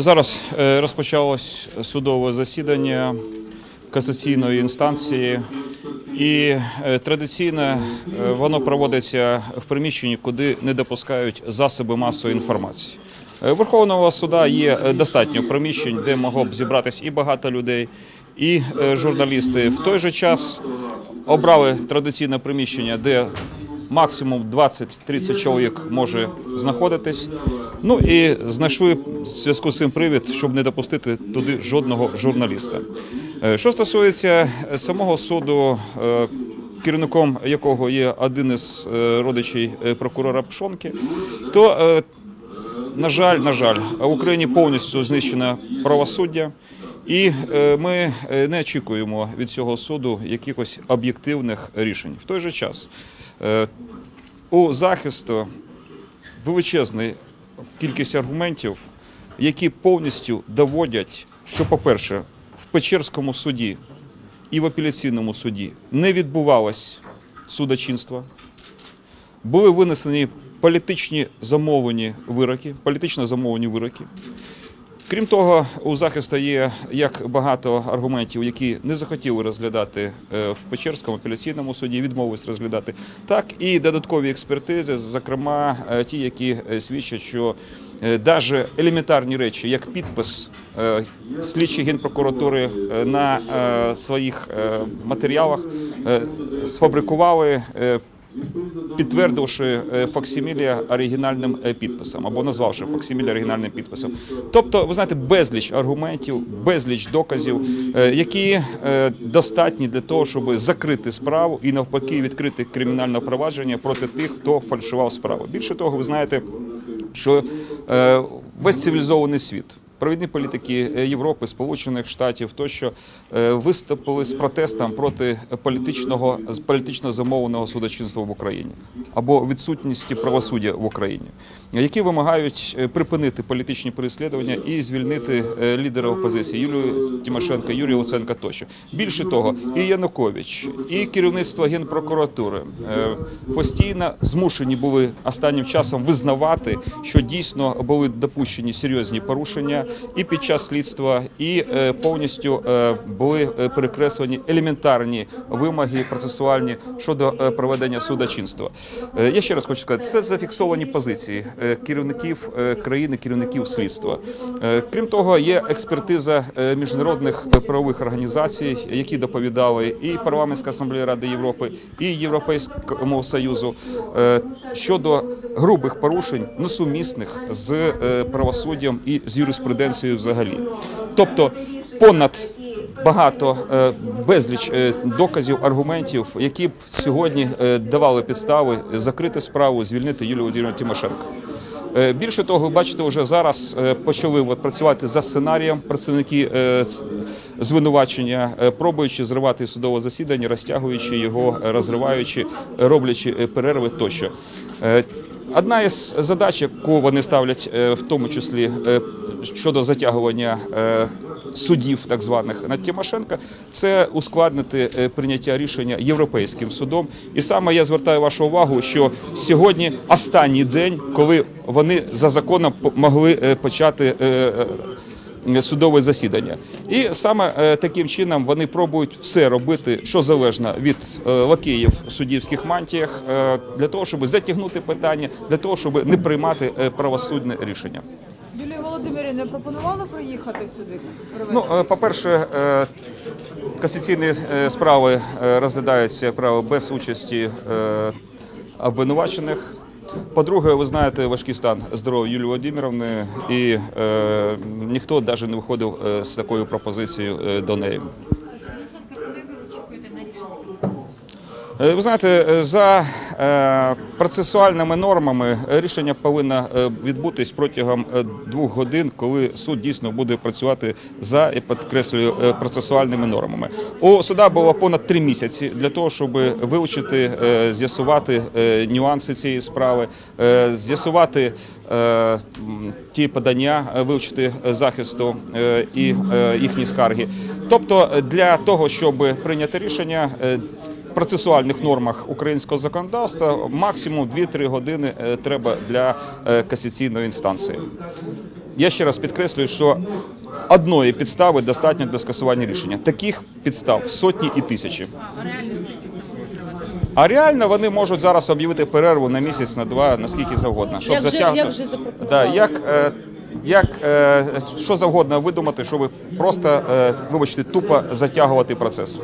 зараз е, розпочалось судове засідання касаційної інстанції, і е, традиційно е, воно проводиться в приміщенні, куди не допускають засоби масової інформації. Верховного суда є достатньо приміщень, де могло б зібратись і багато людей, і журналісти. В той же час обрали традиційне приміщення, де максимум 20-30 чоловік може знаходитись. Ну і знайшли в зв'язку з цим привід, щоб не допустити туди жодного журналіста. Е, Що стосується е, самого суду, е, керівником якого є один із родичів прокурора Пшонки, то на жаль, на жаль, в Україні повністю знищено правосуддя, і е, ми е, не очікуємо від цього суду якихось об'єктивних рішень. В той же час е, у захисту величезна кількість аргументів, які повністю доводять, що, по-перше, в Печерському суді і в апеляційному суді не відбувалось судочинство були винесені політичні замовлені вироки, політично замовлені вироки. Крім того, у захисту є як багато аргументів, які не захотіли розглядати е, в Печерському апеляційному суді, відмовились розглядати, так і додаткові експертизи, зокрема е, ті, які е, свідчать, що навіть елементарні речі, як підпис слідчі генпрокуратури на своїх матеріалах, сфабрикували. Підтвердивши е, факсимілія оригінальним е, підписом або назвавши факсимілія оригінальним підписом. Тобто, ви знаєте, безліч аргументів, безліч доказів, е, які достатні для того, щоб закрити справу і навпаки відкрити кримінальне провадження проти тих, хто фальшував справу. Більше того, ви знаєте, що весь цивілізований світ. Провідні політики е, Європи, Сполучених Штатів тощо е, виступили з протестом проти політичного політично замовленого судочинства в Україні або відсутності правосуддя в Україні, які вимагають е, припинити політичні переслідування і звільнити лідера опозиції Юлію Тимошенко, Юрія Луценка тощо. Більше того, і Янукович, і керівництво генпрокуратури постійно змушені були останнім часом визнавати, що дійсно були допущені серйозні порушення і під час слідства, і е, повністю е, були е, перекреслені елементарні вимоги процесуальні щодо проведення судочинства. Я ще раз хочу сказати, це зафіксовані позиції керівників країни, керівників слідства. Крім того, є експертиза міжнародних правових організацій, які доповідали і парламентська асамблея Ради Європи, і Європейському Союзу щодо грубих порушень, несумісних з правосуддям і з юриспруденцією взагалі. Тобто понад багато е, безліч е, доказів, аргументів, які б сьогодні е, давали підстави закрити справу, звільнити Юлію Володимирівну Тимошенко. Більше того, бачите, вже зараз почали працювати за сценарієм працівники звинувачення, пробуючи зривати судове засідання, розтягуючи його, розриваючи, роблячи перерви тощо. Одна із задач, яку вони ставлять, е, в тому числі е, щодо затягування е, судів, так званих над Тимошенка, це ускладнити прийняття рішення європейським судом. І саме я звертаю вашу увагу, що сьогодні останній день, коли вони за законом могли почати. Судове засідання, і саме е, таким чином вони пробують все робити, що залежно від е, лакеїв в суддівських мантіях, е, для того, щоб затягнути питання, для того, щоб не приймати правосудне рішення. Юлія Володимирівна пропонувала приїхати сюди? Ну, е, по-перше, е, касаційні справи розглядаються як правило без участі обвинувачених. По-друге, ви знаєте важкий стан здоров'я Юлії Володимировни, і е, ніхто навіть не виходив е, з такою пропозицією е, до неї. Ви? Е, Ви знаєте, за процесуальними нормами е, рішення повинно е, відбутись протягом е, двох годин, коли суд дійсно буде працювати за я підкреслюю е, процесуальними нормами. У суда було понад три місяці для того, щоб вивчити, е, з'ясувати е, нюанси цієї справи, е, з'ясувати е, ті подання, е, вивчити е, захисту е, і е, їхні скарги. Тобто, е, для того, щоб прийняти рішення. Процесуальних нормах українського законодавства максимум 2-3 години е, треба для е, касаційної інстанції. я ще раз підкреслюю, що одної підстави достатньо для скасування рішення. Таких підстав сотні і тисячі. А реально вони можуть зараз об'явити перерву на місяць, на два, наскільки завгодно. Щоб Як затягнути. як же да, як, е, як е, що завгодно видумати, щоб просто, е, вибачте, тупо затягувати процес.